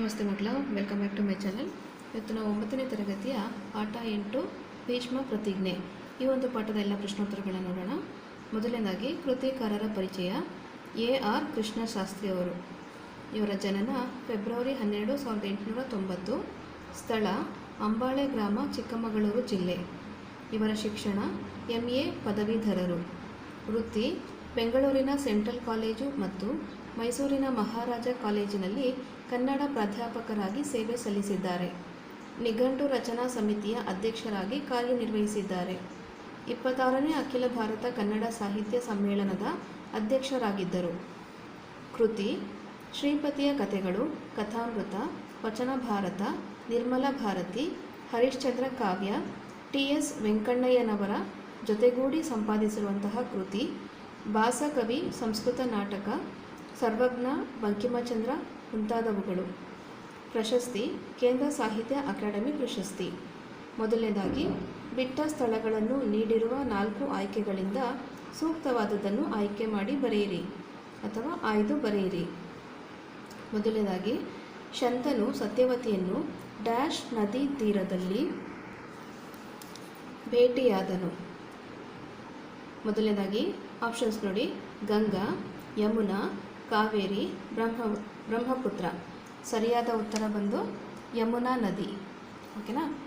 ನಮಸ್ತೆ ಮಕ್ಕಳು welcome back to my channel ಇವತ್ತು ನಾವು ಒಂಬತ್ತನೇ ತರಗತಿಯ ಪಾಠ ಎಂಟು, ಭೀಷ್ಮ ಪ್ರತಿಜ್ಞೆ. ಈ ಒಂದು ಪಾಠದ ಎಲ್ಲ ಪ್ರಶ್ನೋತ್ತರಗಳನ್ನು ನೋಡೋಣ. ಮೊದಲನೇದಾಗಿ, ಕೃತಿಕಾರರ ಪರಿಚಯ. ಎ ಆರ್ ಕೃಷ್ಣ ಶಾಸ್ತ್ರಿ ಅವರು. ಇವರ ಜನನ ಫೆಬ್ರವರಿ ಹನ್ನೆರಡು, ಸಾವಿರದ ಎಂಟುನೂರ ತೊಂಬತ್ತು. ಸ್ಥಳ, ಅಂಬಾಳೆ ಗ್ರಾಮ, ಚಿಕ್ಕಮಗಳೂರು ಜಿಲ್ಲೆ. ಇವರ ಶಿಕ್ಷಣ ಎಂ ಎ ಪದವೀಧರರು. ವೃತ್ತಿ, ಬೆಂಗಳೂರಿನ ಸೆಂಟ್ರಲ್ ಕಾಲೇಜು ಮತ್ತು ಮೈಸೂರಿನ ಮಹಾರಾಜ ಕಾಲೇಜಿನಲ್ಲಿ ಕನ್ನಡ ಪ್ರಾಧ್ಯಾಪಕರಾಗಿ ಸೇವೆ ಸಲ್ಲಿಸಿದ್ದಾರೆ. ನಿಘಂಟು ರಚನಾ ಸಮಿತಿಯ ಅಧ್ಯಕ್ಷರಾಗಿ ಕಾರ್ಯನಿರ್ವಹಿಸಿದ್ದಾರೆ. ಇಪ್ಪತ್ತಾರನೇ ಅಖಿಲ ಭಾರತ ಕನ್ನಡ ಸಾಹಿತ್ಯ ಸಮ್ಮೇಳನದ ಅಧ್ಯಕ್ಷರಾಗಿದ್ದರು. ಕೃತಿ, ಶ್ರೀಪತಿಯ ಕಥೆಗಳು, ಕಥಾಮೃತ, ವಚನ ಭಾರತ, ನಿರ್ಮಲ ಭಾರತಿ, ಹರಿಶ್ಚಂದ್ರ ಕಾವ್ಯ ಟಿ ಎಸ್ ವೆಂಕಣ್ಣಯ್ಯನವರ ಜೊತೆಗೂಡಿ ಸಂಪಾದಿಸಿರುವಂತಹ ಕೃತಿ ಭಾಸಕವಿ ಸಂಸ್ಕೃತ ನಾಟಕ, ಸರ್ವಜ್ಞ ಬಂಕಿಮಚಂದ್ರ ಮುಂತಾದವುಗಳು ಪ್ರಶಸ್ತಿ, ಕೇಂದ್ರ ಸಾಹಿತ್ಯ ಅಕಾಡೆಮಿ ಪ್ರಶಸ್ತಿ. ಮೊದಲನೇದಾಗಿ, ಬಿಟ್ಟ ಸ್ಥಳಗಳನ್ನು ನೀಡಿರುವ ನಾಲ್ಕು ಆಯ್ಕೆಗಳಿಂದ ಸೂಕ್ತವಾದದ್ದನ್ನು ಆಯ್ಕೆ ಮಾಡಿ ಬರೆಯಿರಿ ಅಥವಾ ಆಯ್ದು ಬರೆಯಿರಿ. ಮೊದಲನೇದಾಗಿ, ಶಂತನು ಸತ್ಯವತಿಯನ್ನು ಡ್ಯಾಶ್ ನದಿ ತೀರದಲ್ಲಿ ಭೇಟಿಯಾದನು. ಮೊದಲನೇದಾಗಿ, ಆಪ್ಷನ್ಸ್ ನೋಡಿ. ಗಂಗಾ, ಯಮುನಾ ಕಾವೇರಿ ಬ್ರಹ್ಮ, ಬ್ರಹ್ಮಪುತ್ರ. ಸರಿಯಾದ ಉತ್ತರ ಬಂದು ಯಮುನಾ ನದಿ. ಓಕೆನಾ?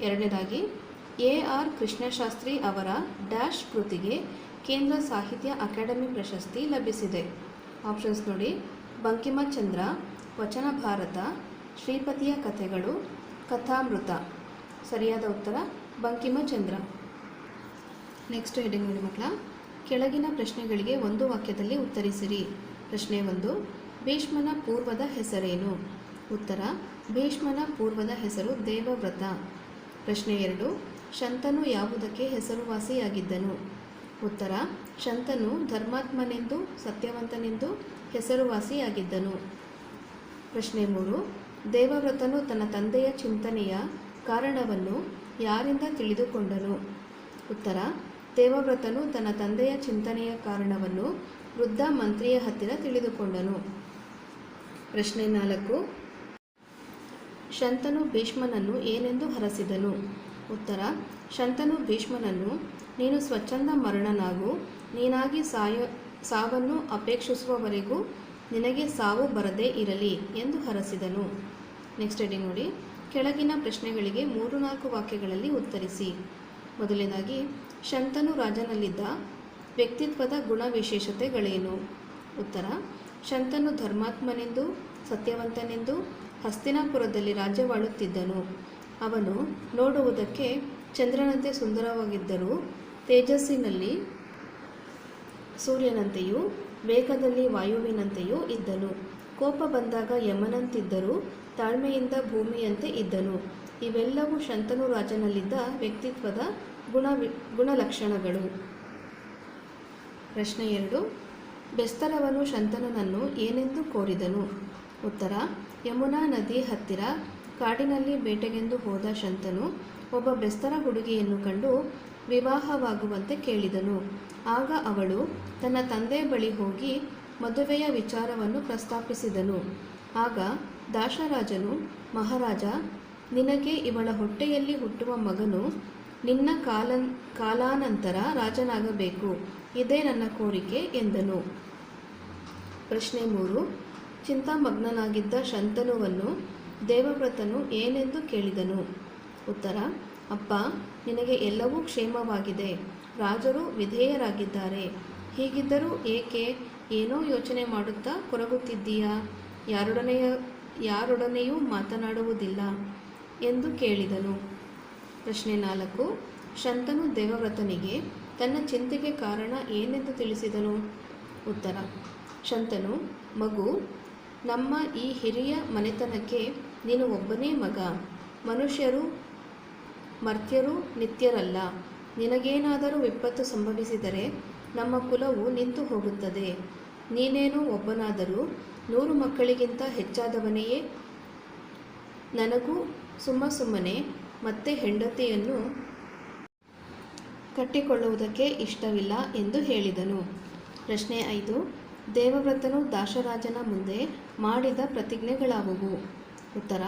ಎರಡನೇದಾಗಿ, ಎ ಆರ್ ಕೃಷ್ಣಶಾಸ್ತ್ರಿ ಅವರ ಡ್ಯಾಶ್ ಕೃತಿಗೆ ಕೇಂದ್ರ ಸಾಹಿತ್ಯ ಅಕಾಡೆಮಿ ಪ್ರಶಸ್ತಿ ಲಭಿಸಿದೆ. ಆಪ್ಷನ್ಸ್ ನೋಡಿ. ಬಂಕಿಮಚಂದ್ರ, ವಚನ ಭಾರತ, ಶ್ರೀಪತಿಯ ಕಥೆಗಳು, ಕಥಾಮೃತ. ಸರಿಯಾದ ಉತ್ತರ, ಬಂಕಿಮಚಂದ್ರ. ನೆಕ್ಸ್ಟ್ ಹೆಡಿಂಗ್ ನೋಡಿ ಮಕ್ಕಳ. ಕೆಳಗಿನ ಪ್ರಶ್ನೆಗಳಿಗೆ ಒಂದು ವಾಕ್ಯದಲ್ಲಿ ಉತ್ತರಿಸಿರಿ. ಪ್ರಶ್ನೆ ಒಂದು, ಭೀಷ್ಮನ ಪೂರ್ವದ ಹೆಸರೇನು? ಉತ್ತರ, ಭೀಷ್ಮನ ಪೂರ್ವದ ಹೆಸರು ದೇವವ್ರತ. ಪ್ರಶ್ನೆ ಎರಡು, ಶಂತನು ಯಾವುದಕ್ಕೆ ಹೆಸರುವಾಸಿಯಾಗಿದ್ದನು? ಉತ್ತರ, ಶಂತನು ಧರ್ಮಾತ್ಮನೆಂದು, ಸತ್ಯವಂತನೆಂದು ಹೆಸರುವಾಸಿಯಾಗಿದ್ದನು. ಪ್ರಶ್ನೆ ಮೂರು, ದೇವವ್ರತನು ತನ್ನ ತಂದೆಯ ಚಿಂತನೆಯ ಕಾರಣವನ್ನು ಯಾರಿಂದ ತಿಳಿದುಕೊಂಡನು? ಉತ್ತರ, ದೇವವ್ರತನು ತನ್ನ ತಂದೆಯ ಚಿಂತನೆಯ ಕಾರಣವನ್ನು ವೃದ್ಧ ಮಂತ್ರಿಯ ಹತ್ತಿರ ತಿಳಿದುಕೊಂಡನು. ಪ್ರಶ್ನೆ ನಾಲ್ಕು. ಶಂತನು ಭೀಷ್ಮನನ್ನು ಏನೆಂದು ಹರಸಿದನು? ಉತ್ತರ, ಶಂತನು ಭೀಷ್ಮನನ್ನು, ನೀನು ಸ್ವಚ್ಛಂದ ಮರಣನಾಗು, ನೀನಾಗಿ ಸಾಯ, ಸಾವನ್ನು ಅಪೇಕ್ಷಿಸುವವರೆಗೂ ನಿನಗೆ ಸಾವು ಬರದೇ ಇರಲಿ ಎಂದು ಹರಸಿದನು. ನೆಕ್ಸ್ಟ್ ಹೇಳಿ ನೋಡಿ. ಕೆಳಗಿನ ಪ್ರಶ್ನೆಗಳಿಗೆ ಮೂರು ನಾಲ್ಕು ವಾಕ್ಯಗಳಲ್ಲಿ ಉತ್ತರಿಸಿ. ಮೊದಲನೇದಾಗಿ, ಶಂತನು ರಾಜನಲ್ಲಿದ್ದ ವ್ಯಕ್ತಿತ್ವದ ಗುಣವಿಶೇಷತೆಗಳೇನು? ಉತ್ತರ, ಶಂತನು ಧರ್ಮಾತ್ಮನೆಂದು, ಸತ್ಯವಂತನೆಂದು, ಹಸ್ತಿನಾಪುರದಲ್ಲಿ ರಾಜ್ಯವಾಳುತ್ತಿದ್ದನು. ಅವನು ನೋಡುವುದಕ್ಕೆ ಚಂದ್ರನಂತೆ ಸುಂದರವಾಗಿದ್ದರೂ, ತೇಜಸ್ಸಿನಲ್ಲಿ ಸೂರ್ಯನಂತೆಯೂ ವೇಗದಲ್ಲಿ ವಾಯುವಿನಂತೆಯೂ ಇದ್ದನು. ಕೋಪ ಬಂದಾಗ ಯಮನಂತಿದ್ದರೂ, ತಾಳ್ಮೆಯಿಂದ ಭೂಮಿಯಂತೆ ಇದ್ದನು. ಇವೆಲ್ಲವೂ ಶಂತನು ರಾಜನಲ್ಲಿದ್ದ ವ್ಯಕ್ತಿತ್ವದ ಗುಣ ಗುಣಲಕ್ಷಣಗಳು. ಪ್ರಶ್ನೆ ಎರಡು, ಬೆಸ್ತರವನು ಶಂತನನನ್ನು ಏನೆಂದು ಕೋರಿದನು? ಉತ್ತರ, ಯಮುನಾ ನದಿ ಹತ್ತಿರ ಕಾಡಿನಲ್ಲಿ ಬೇಟೆಗೆಂದು ಹೋದ ಶಂತನು ಒಬ್ಬ ಬೆಸ್ತರ ಹುಡುಗಿಯನ್ನು ಕಂಡು ವಿವಾಹವಾಗುವಂತೆ ಕೇಳಿದನು. ಆಗ ಅವಳು ತನ್ನ ತಂದೆ ಬಳಿ ಹೋಗಿ ಮದುವೆಯ ವಿಚಾರವನ್ನು ಪ್ರಸ್ತಾಪಿಸಿದನು. ಆಗ ದಾಶರಾಜನು, ಮಹಾರಾಜ, ನಿನಗೆ ಇವಳ ಹೊಟ್ಟೆಯಲ್ಲಿ ಹುಟ್ಟುವ ಮಗನು ನಿನ್ನ ಕಾಲ ಕಾಲಾನಂತರ ರಾಜನಾಗಬೇಕು. ಇದೇ ನನ್ನ ಕೋರಿಕೆ, ಎಂದನು. ಪ್ರಶ್ನೆ ಮೂರು. ಚಿಂತಾಮಗ್ನನಾಗಿದ್ದ ಶಂತನುವನ್ನು ದೇವವ್ರತನು ಏನೆಂದು ಕೇಳಿದನು? ಉತ್ತರ. ಅಪ್ಪ, ನಿನಗೆ ಎಲ್ಲವೂ ಕ್ಷೇಮವಾಗಿದೆ. ರಾಜರು ವಿಧೇಯರಾಗಿದ್ದಾರೆ. ಹೀಗಿದ್ದರೂ ಏಕೆ ಏನೋ ಯೋಚನೆ ಮಾಡುತ್ತಾ ಕೊರಗುತ್ತಿದ್ದೀಯಾ? ಯಾರೊಡನೆಯ, ಯಾರೊಡನೆಯೂ ಮಾತನಾಡುವುದಿಲ್ಲ ಎಂದು ಕೇಳಿದನು. ಪ್ರಶ್ನೆ ನಾಲ್ಕು. ಶಂತನು ದೇವವ್ರತನಿಗೆ, ತನ್ನ ಚಿಂತೆಗೆ ಕಾರಣ ಏನೆಂದು ತಿಳಿಸಿದನು? ಉತ್ತರ. ಶಂತನು, ಮಗು, ನಮ್ಮ ಈ ಹಿರಿಯ ಮನೆತನಕ್ಕೆ ನೀನು ಒಬ್ಬನೇ ಮಗ. ಮನುಷ್ಯರು, ಮರ್ತ್ಯರು ನಿತ್ಯರಲ್ಲ. ನಿನಗೇನಾದರೂ ವಿಪತ್ತು ಸಂಭವಿಸಿದರೆ ನಮ್ಮ ಕುಲವು ನಿಂತು ಹೋಗುತ್ತದೆ. ನೀನೇನು ಒಬ್ಬನಾದರೂ ನೂರು ಮಕ್ಕಳಿಗಿಂತ ಹೆಚ್ಚಾದವನೆಯೇ? ನನಗೂ ಸುಮ್ಮ ಸುಮ್ಮನೆ ಮತ್ತೆ ಹೆಂಡತಿಯನ್ನು ಕಟ್ಟಿಕೊಳ್ಳುವುದಕ್ಕೆ ಇಷ್ಟವಿಲ್ಲ ಎಂದು ಹೇಳಿದನು. ಪ್ರಶ್ನೆ ಐದು, ದೇವವ್ರತನು ದಾಶರಾಜನ ಮುಂದೆ ಮಾಡಿದ ಪ್ರತಿಜ್ಞೆಗಳಾವುವು? ಉತ್ತರ,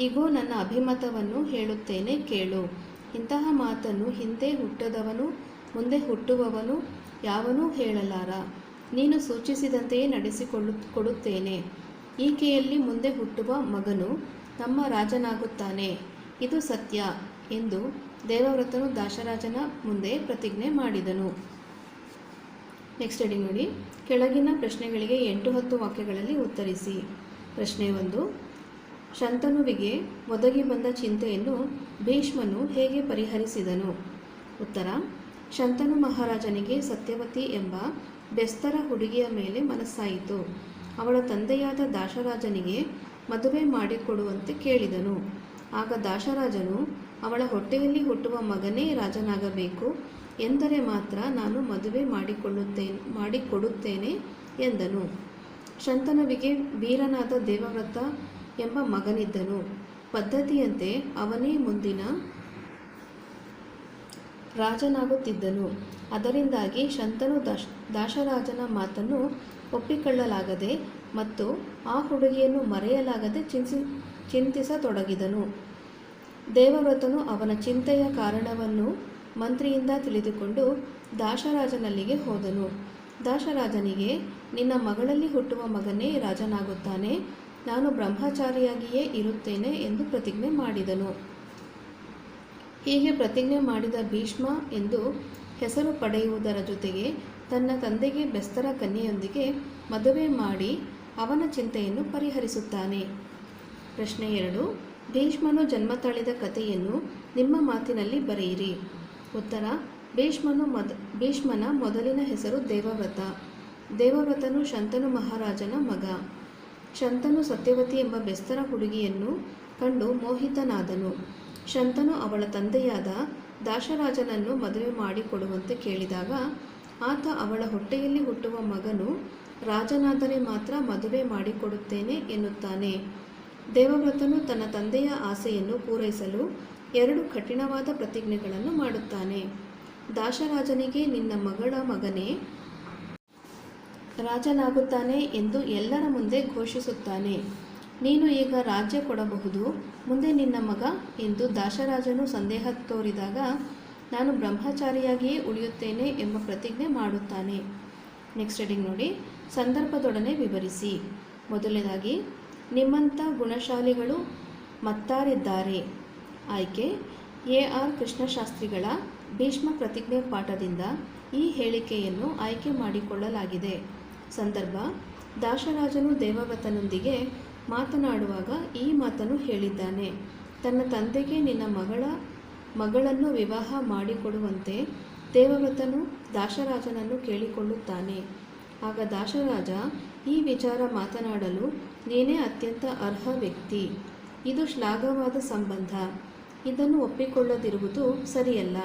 ಇಗೋ, ನನ್ನ ಅಭಿಮತವನ್ನು ಹೇಳುತ್ತೇನೆ ಕೇಳು. ಇಂತಹ ಮಾತನ್ನು ಹಿಂದೆ ಹುಟ್ಟದವನು, ಮುಂದೆ ಹುಟ್ಟುವವನು ಯಾವನೂ ಹೇಳಲಾರ. ನೀನು ಸೂಚಿಸಿದಂತೆಯೇ ನಡೆಸಿಕೊಳ್ಳು, ಕೊಡುತ್ತೇನೆ. ಈಕೆಯಲ್ಲಿ ಮುಂದೆ ಹುಟ್ಟುವ ಮಗನು ನಮ್ಮ ರಾಜನಾಗುತ್ತಾನೆ. ಇದು ಸತ್ಯ ಎಂದು ದೇವವ್ರತನು ದಾಶರಾಜನ ಮುಂದೆ ಪ್ರತಿಜ್ಞೆ ಮಾಡಿದನು. ನೆಕ್ಸ್ಟ್ ಅಡಿ ನೋಡಿ. ಕೆಳಗಿನ ಪ್ರಶ್ನೆಗಳಿಗೆ ಎಂಟು ಹತ್ತು ವಾಕ್ಯಗಳಲ್ಲಿ ಉತ್ತರಿಸಿ. ಪ್ರಶ್ನೆ ಒಂದು. ಶಂತನುವಿಗೆ ಒದಗಿ ಬಂದ ಚಿಂತೆಯನ್ನು ಭೀಷ್ಮನು ಹೇಗೆ ಪರಿಹರಿಸಿದನು? ಉತ್ತರ. ಶಂತನು ಮಹಾರಾಜನಿಗೆ ಸತ್ಯವತಿ ಎಂಬ ಬೆಸ್ತರ ಹುಡುಗಿಯ ಮೇಲೆ ಮನಸ್ಸಾಯಿತು. ಅವಳ ತಂದೆಯಾದ ದಾಶರಾಜನಿಗೆ ಮದುವೆ ಮಾಡಿಕೊಡುವಂತೆ ಕೇಳಿದನು. ಆಗ ದಾಶರಾಜನು, ಅವಳ ಹೊಟ್ಟೆಯಲ್ಲಿ ಹುಟ್ಟುವ ಮಗನೇ ರಾಜನಾಗಬೇಕು. ಎಂದರೆ ಮಾತ್ರ ನಾನು ಮದುವೆ ಮಾಡಿಕೊಳ್ಳುತ್ತೇನೆ, ಮಾಡಿಕೊಡುತ್ತೇನೆ, ಎಂದನು. ಶಂತನವಿಗೆ, ವೀರನಾದ ದೇವವ್ರತ ಎಂಬ ಮಗನಿದ್ದನು. ಪದ್ಧತಿಯಂತೆ ಅವನೇ ಮುಂದಿನ ರಾಜನಾಗುತ್ತಿದ್ದನು. ಅದರಿಂದಾಗಿ ಶಂತನು ದಾಶ್, ದಾಶರಾಜನ ಮಾತನ್ನು ಒಪ್ಪಿಕೊಳ್ಳಲಾಗದೆ ಮತ್ತು ಆ ಹುಡುಗಿಯನ್ನು ಮರೆಯಲಾಗದೆ ಚಿಂತಿ ಚಿಂತಿಸತೊಡಗಿದನು. ದೇವವ್ರತನು ಅವನ ಚಿಂತೆಯ ಕಾರಣವನ್ನು ಮಂತ್ರಿಯಿಂದ ತಿಳಿದುಕೊಂಡು ದಾಶರಾಜನಲ್ಲಿಗೆ ಹೋದನು. ದಾಶರಾಜನಿಗೆ, ನಿನ್ನ ಮಗಳಲ್ಲಿ ಹುಟ್ಟುವ ಮಗನೇ ರಾಜನಾಗುತ್ತಾನೆ, ನಾನು ಬ್ರಹ್ಮಚಾರಿಯಾಗಿಯೇ ಇರುತ್ತೇನೆ ಎಂದು ಪ್ರತಿಜ್ಞೆ ಮಾಡಿದನು. ಹೀಗೆ ಪ್ರತಿಜ್ಞೆ ಮಾಡಿದ ಭೀಷ್ಮ ಎಂದು ಹೆಸರು ಪಡೆಯುವುದರ ಜೊತೆಗೆ ತನ್ನ ತಂದೆಗೆ ಬೆಸ್ತರ ಕನ್ಯೆಯೊಂದಿಗೆ ಮದುವೆ ಮಾಡಿ ಅವನ ಚಿಂತೆಯನ್ನು ಪರಿಹರಿಸುತ್ತಾನೆ. ಪ್ರಶ್ನೆ ಎರಡು. ಭೀಷ್ಮನು ಜನ್ಮ ತಾಳಿದ ಕಥೆಯನ್ನು ನಿಮ್ಮ ಮಾತಿನಲ್ಲಿ ಬರೆಯಿರಿ. ಉತ್ತರ, ಭೀಷ್ಮನು ಮದ, ಭೀಷ್ಮನ ಮೊದಲಿನ ಹೆಸರು ದೇವವ್ರತ. ದೇವವ್ರತನು ಶಂತನು ಮಹಾರಾಜನ ಮಗ. ಶಂತನು ಸತ್ಯವತಿ ಎಂಬ ಬೆಸ್ತರ ಹುಡುಗಿಯನ್ನು ಕಂಡು ಮೋಹಿತನಾದನು. ಶಂತನು ಅವಳ ತಂದೆಯಾದ ದಾಶರಾಜನನ್ನು ಮದುವೆ ಮಾಡಿಕೊಡುವಂತೆ ಕೇಳಿದಾಗ, ಆತ ಅವಳ ಹೊಟ್ಟೆಯಲ್ಲಿ ಹುಟ್ಟುವ ಮಗನು ರಾಜನಾದರೆ ಮಾತ್ರ ಮದುವೆ ಮಾಡಿಕೊಡುತ್ತೇನೆ ಎನ್ನುತ್ತಾನೆ. ದೇವವ್ರತನು ತನ್ನ ತಂದೆಯ ಆಸೆಯನ್ನು ಪೂರೈಸಲು ಎರಡು ಕಠಿಣವಾದ ಪ್ರತಿಜ್ಞೆಗಳನ್ನು ಮಾಡುತ್ತಾನೆ. ದಾಶರಾಜನಿಗೆ ನಿನ್ನ ಮಗಳ ಮಗನೇ ರಾಜನಾಗುತ್ತಾನೆ ಎಂದು ಎಲ್ಲರ ಮುಂದೆ ಘೋಷಿಸುತ್ತಾನೆ. ನೀನು ಈಗ ರಾಜ್ಯ ಕೊಡಬಹುದು, ಮುಂದೆ ನಿನ್ನ ಮಗ ಎಂದು ದಾಶರಾಜನು ಸಂದೇಹ ತೋರಿದಾಗ ನಾನು ಬ್ರಹ್ಮಚಾರಿಯಾಗಿಯೇ ಉಳಿಯುತ್ತೇನೆ ಎಂಬ ಪ್ರತಿಜ್ಞೆ ಮಾಡುತ್ತಾನೆ. ನೆಕ್ಸ್ಟ್ ಹೆಡಿಂಗ್ ನೋಡಿ, ಸಂದರ್ಭದೊಡನೆ ವಿವರಿಸಿ. ಮೊದಲನೇದಾಗಿ ನಿಮ್ಮಂಥ ಗುಣಶಾಲಿಗಳು ಮತ್ತಾರಿದ್ದಾರೆ. ಆಯ್ಕೆ, ಎ ಆರ್ ಕೃಷ್ಣಶಾಸ್ತ್ರಿಗಳ ಭೀಷ್ಮ ಪ್ರತಿಜ್ಞೆ ಪಾಠದಿಂದ ಈ ಹೇಳಿಕೆಯನ್ನು ಆಯ್ಕೆ ಮಾಡಿಕೊಳ್ಳಲಾಗಿದೆ. ಸಂದರ್ಭ, ದಾಶರಾಜನು ದೇವವ್ರತನೊಂದಿಗೆ ಮಾತನಾಡುವಾಗ ಈ ಮಾತನ್ನು ಹೇಳಿದ್ದಾನೆ. ತನ್ನ ತಂದೆಗೆ ನಿನ್ನ ಮಗಳ, ಮಗಳನ್ನು ವಿವಾಹ ಮಾಡಿಕೊಡುವಂತೆ ದೇವವ್ರತನು ದಾಶರಾಜನನ್ನು ಕೇಳಿಕೊಳ್ಳುತ್ತಾನೆ. ಆಗ ದಾಶರಾಜ ಈ ವಿಚಾರ ಮಾತನಾಡಲು ನೀನೇ ಅತ್ಯಂತ ಅರ್ಹ ವ್ಯಕ್ತಿ. ಇದು ಶ್ಲಾಘವಾದ ಸಂಬಂಧ. ಇದನ್ನು ಒಪ್ಪಿಕೊಳ್ಳದಿರುವುದು ಸರಿಯಲ್ಲ.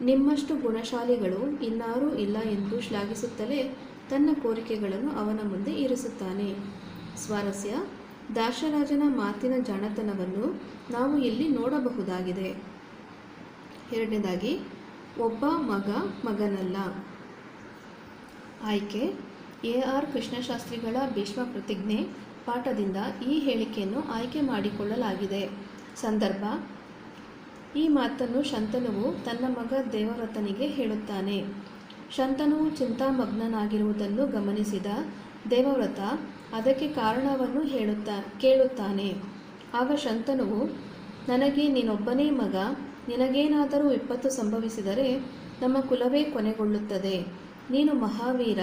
ನಿಮ್ಮಷ್ಟು ಗುಣಶಾಲಿಗಳು ಇನ್ನಾರೂ ಇಲ್ಲ ಎಂದು ಶ್ಲಾಘಿಸುತ್ತಲೇ ತನ್ನ ಕೋರಿಕೆಗಳನ್ನು ಅವನ ಮುಂದೆ ಇರಿಸುತ್ತಾನೆ. ಸ್ವಾರಸ್ಯ, ದಾಶರಾಜನ ಮಾತಿನ ಜಾಣತನವನ್ನು ನಾವು ಇಲ್ಲಿ ನೋಡಬಹುದಾಗಿದೆ. ಎರಡನೇದಾಗಿ, ಒಬ್ಬ ಮಗ ಮಗನಲ್ಲ. ಆಯ್ಕೆ ಎ ಆರ್ ಕೃಷ್ಣಶಾಸ್ತ್ರಿಗಳ ಭೀಷ್ಮ ಪ್ರತಿಜ್ಞೆ ಪಾಠದಿಂದ ಈ ಹೇಳಿಕೆಯನ್ನು ಆಯ್ಕೆ ಮಾಡಿಕೊಳ್ಳಲಾಗಿದೆ. ಸಂದರ್ಭ, ಈ ಮಾತನ್ನು ಶಂತನುವು ತನ್ನ ಮಗ ದೇವವ್ರತನಿಗೆ ಹೇಳುತ್ತಾನೆ. ಶಂತನುವು ಚಿಂತಾಮಗ್ನನಾಗಿರುವುದನ್ನು ಗಮನಿಸಿದ ದೇವವ್ರತ ಅದಕ್ಕೆ ಕಾರಣವನ್ನು ಹೇಳುತ್ತಾ, ಕೇಳುತ್ತಾನೆ. ಆಗ ಶಂತನುವು, ನನಗೆ ನೀನೊಬ್ಬನೇ ಮಗ, ನಿನಗೇನಾದರೂ ವಿಪತ್ತು ಸಂಭವಿಸಿದರೆ ನಮ್ಮ ಕುಲವೇ ಕೊನೆಗೊಳ್ಳುತ್ತದೆ. ನೀನು ಮಹಾವೀರ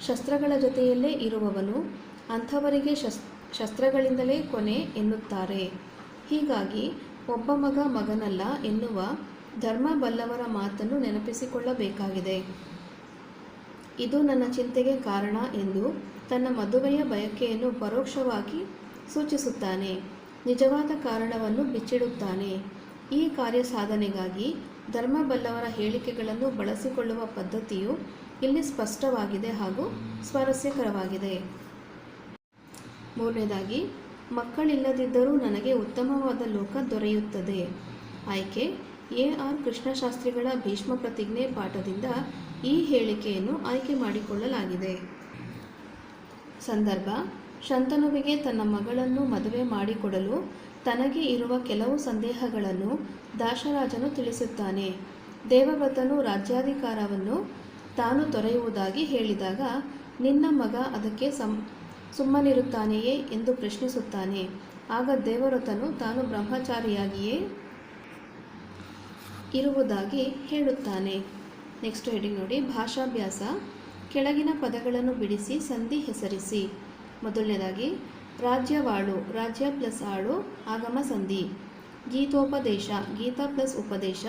ಶಸ್ತ್ರಗಳ ಜೊತೆಯಲ್ಲೇ ಇರುವವನು ಅಂಥವರಿಗೆ ಶಸ್, ಶಸ್ತ್ರಗಳಿಂದಲೇ ಕೊನೆ ಎನ್ನುತ್ತಾರೆ. ಹೀಗಾಗಿ ಒಬ್ಬ ಮಗ ಮಗನಲ್ಲ ಎನ್ನುವ ಧರ್ಮ ಬಲ್ಲವರ ಮಾತನ್ನು ನೆನಪಿಸಿಕೊಳ್ಳಬೇಕಾಗಿದೆ. ಇದು ನನ್ನ ಚಿಂತೆಗೆ ಕಾರಣ ಎಂದು ತನ್ನ ಮದುವೆಯ ಬಯಕೆಯನ್ನು ಪರೋಕ್ಷವಾಗಿ ಸೂಚಿಸುತ್ತಾನೆ. ನಿಜವಾದ ಕಾರಣವನ್ನು ಬಿಚ್ಚಿಡುತ್ತಾನೆ. ಈ ಕಾರ್ಯ ಸಾಧನೆಗಾಗಿ ಧರ್ಮ ಬಲ್ಲವರ ಹೇಳಿಕೆಗಳನ್ನು ಬಳಸಿಕೊಳ್ಳುವ ಪದ್ಧತಿಯು ಇಲ್ಲಿ ಸ್ಪಷ್ಟವಾಗಿದೆ ಹಾಗೂ ಸ್ವಾರಸ್ಯಕರವಾಗಿದೆ. ಮೂರನೇದಾಗಿ, ಮಕ್ಕಳಿಲ್ಲದಿದ್ದರೂ ನನಗೆ ಉತ್ತಮವಾದ ಲೋಕ ದೊರೆಯುತ್ತದೆ. ಆಯ್ಕೆ, ಎ ಆರ್ ಕೃಷ್ಣಶಾಸ್ತ್ರಿಗಳ ಭೀಷ್ಮ ಪ್ರತಿಜ್ಞೆ ಪಾಠದಿಂದ ಈ ಹೇಳಿಕೆಯನ್ನು ಆಯ್ಕೆ ಮಾಡಿಕೊಳ್ಳಲಾಗಿದೆ. ಸಂದರ್ಭ ಶಂತನುವಿಗೆ ತನ್ನ ಮಗಳನ್ನು ಮದುವೆ ಮಾಡಿಕೊಡಲು ತನಗೆ ಇರುವ ಕೆಲವು ಸಂದೇಹಗಳನ್ನು ದಾಶರಾಜನು ತಿಳಿಸುತ್ತಾನೆ. ದೇವವ್ರತನು ರಾಜ್ಯಾಧಿಕಾರವನ್ನು ತಾನು ತೊರೆಯುವುದಾಗಿ ಹೇಳಿದಾಗ, ನಿನ್ನ ಮಗ ಅದಕ್ಕೆ ಸಂ, ಸುಮ್ಮನಿರುತ್ತಾನೆಯೇ ಎಂದು ಪ್ರಶ್ನಿಸುತ್ತಾನೆ. ಆಗ ದೇವವ್ರತನು ತಾನು ಬ್ರಹ್ಮಚಾರಿಯಾಗಿಯೇ ಇರುವುದಾಗಿ ಹೇಳುತ್ತಾನೆ. ನೆಕ್ಸ್ಟ್ ಹೇಳಿ ನೋಡಿ, ಭಾಷಾಭ್ಯಾಸ, ಕೆಳಗಿನ ಪದಗಳನ್ನು ಬಿಡಿಸಿ, ಸಂಧಿ ಹೆಸರಿಸಿ. ಮೊದಲನೇದಾಗಿ, ರಾಜ್ಯವಾಳು, ರಾಜ್ಯ ಪ್ಲಸ್ ಆಳು, ಆಗಮ ಸಂಧಿ. ಗೀತೋಪದೇಶ, ಗೀತಾ ಪ್ಲಸ್ ಉಪದೇಶ,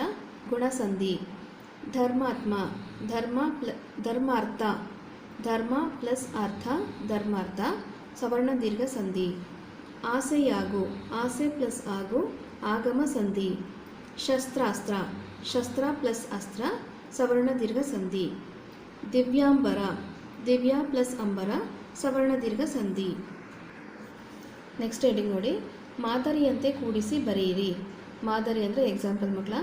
ಗುಣಸಂಧಿ. ಧರ್ಮಾತ್ಮ, ಧರ್ಮ ಪ್ಲ, ಧರ್ಮಾರ್ಥ. ಧರ್ಮ ಪ್ಲಸ್ ಅರ್ಥ, ಧರ್ಮಾರ್ಥ, ಸವರ್ಣ ದೀರ್ಘ ಸಂಧಿ. ಆಸೆಯಾಗು, ಆಸೆ ಪ್ಲಸ್ ಆಗು, ಆಗಮ ಸಂಧಿ. ಶಸ್ತ್ರಾಸ್ತ್ರ, ಶಸ್ತ್ರ ಪ್ಲಸ್ ಅಸ್ತ್ರ, ಸವರ್ಣ ದೀರ್ಘ ಸಂಧಿ. ದಿವ್ಯಾಂಬರ, ದಿವ್ಯಾ ಪ್ಲಸ್ ಅಂಬರ ಸವರ್ಣ ದೀರ್ಘ ಸಂಧಿ. ನೆಕ್ಸ್ಟ್ ಹೆಡಿಂಗ್ ನೋಡಿ. ಮಾದರಿಯಂತೆ ಕೂಡಿಸಿ ಬರೆಯಿರಿ. ಮಾದರಿ ಅಂದರೆ ಎಕ್ಸಾಂಪಲ್ ಮಕ್ಕಳ.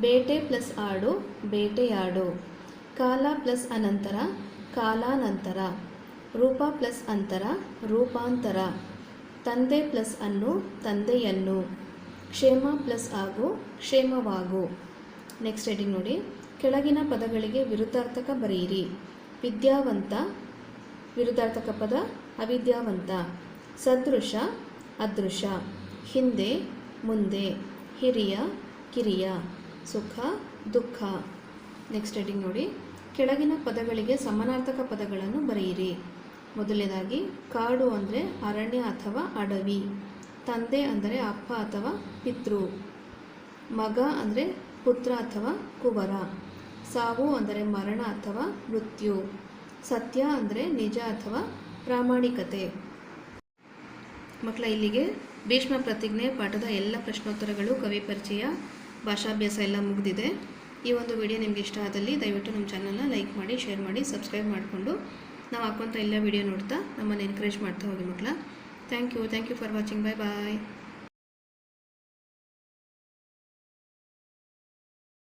ಬೇಟೆ ಪ್ಲಸ್ ಆಡು ಬೇಟೆಯಾಡು ಕಾಲ ಪ್ಲಸ್ ಅನಂತರ, ಕಾಲಾನಂತರ. ರೂಪ ಪ್ಲಸ್ ಅಂತರ, ರೂಪಾಂತರ. ತಂದೆ ಪ್ಲಸ್ ಅನ್ನು, ತಂದೆಯನ್ನು. ಕ್ಷೇಮ ಪ್ಲಸ್ ಆಗು, ಕ್ಷೇಮವಾಗು. ನೆಕ್ಸ್ಟ್ ಹೆಡಿಂಗ್ ನೋಡಿ. ಕೆಳಗಿನ ಪದಗಳಿಗೆ ವಿರುದ್ಧಾರ್ಥಕ ಬರೆಯಿರಿ. ವಿದ್ಯಾವಂತ ವಿರುದ್ಧಾರ್ಥಕ ಪದ ಅವಿದ್ಯಾವಂತ. ಸದೃಶ, ಅದೃಶ. ಹಿಂದೆ, ಮುಂದೆ. ಹಿರಿಯ, ಕಿರಿಯ. ಸುಖ, ದುಃಖ. ನೆಕ್ಸ್ಟ್ ಹೆಡಿಂಗ್ ನೋಡಿ. ಕೆಳಗಿನ ಪದಗಳಿಗೆ ಸಮಾನಾರ್ಥಕ ಪದಗಳನ್ನು ಬರೆಯಿರಿ. ಮೊದಲನೇದಾಗಿ, ಕಾಡು ಅಂದರೆ ಅರಣ್ಯ ಅಥವಾ ಅಡವಿ. ತಂದೆ ಅಂದರೆ ಅಪ್ಪ ಅಥವಾ ಪಿತೃ. ಮಗ ಅಂದರೆ ಪುತ್ರ ಅಥವಾ ಕುವರ. ಸಾವು ಅಂದರೆ ಮರಣ ಅಥವಾ ಮೃತ್ಯು. ಸತ್ಯ ಅಂದರೆ ನಿಜ ಅಥವಾ ಪ್ರಾಮಾಣಿಕತೆ. ಮಕ್ಕಳ ಇಲ್ಲಿಗೆ ಭೀಷ್ಮ ಪ್ರತಿಜ್ಞೆ, ಪಾಠದ ಎಲ್ಲ ಪ್ರಶ್ನೋತ್ತರಗಳು, ಕವಿ ಪರಿಚಯ, ಭಾಷಾಭ್ಯಾಸ ಎಲ್ಲ ಮುಗಿದಿದೆ. ಈ ಒಂದು ವಿಡಿಯೋ ನಿಮ್ಗೆ ಇಷ್ಟ ಆದಲ್ಲಿ ದಯವಿಟ್ಟು ನಮ್ಮ ಚಾನಲ್ನ ಲೈಕ್ ಮಾಡಿ ಶೇರ್ ಮಾಡಿ ಸಬ್ಸ್ಕ್ರೈಬ್ ಮಾಡಿಕೊಂಡು ನಾವು ಹಾಕುವಂಥ ಎಲ್ಲ ವಿಡಿಯೋ ನೋಡ್ತಾ ನಮ್ಮನ್ನು ಎನ್ಕರೇಜ್ ಮಾಡ್ತಾ ಹೋಗಿ ಮಕ್ಕಳ thank you thank you for watching bye bye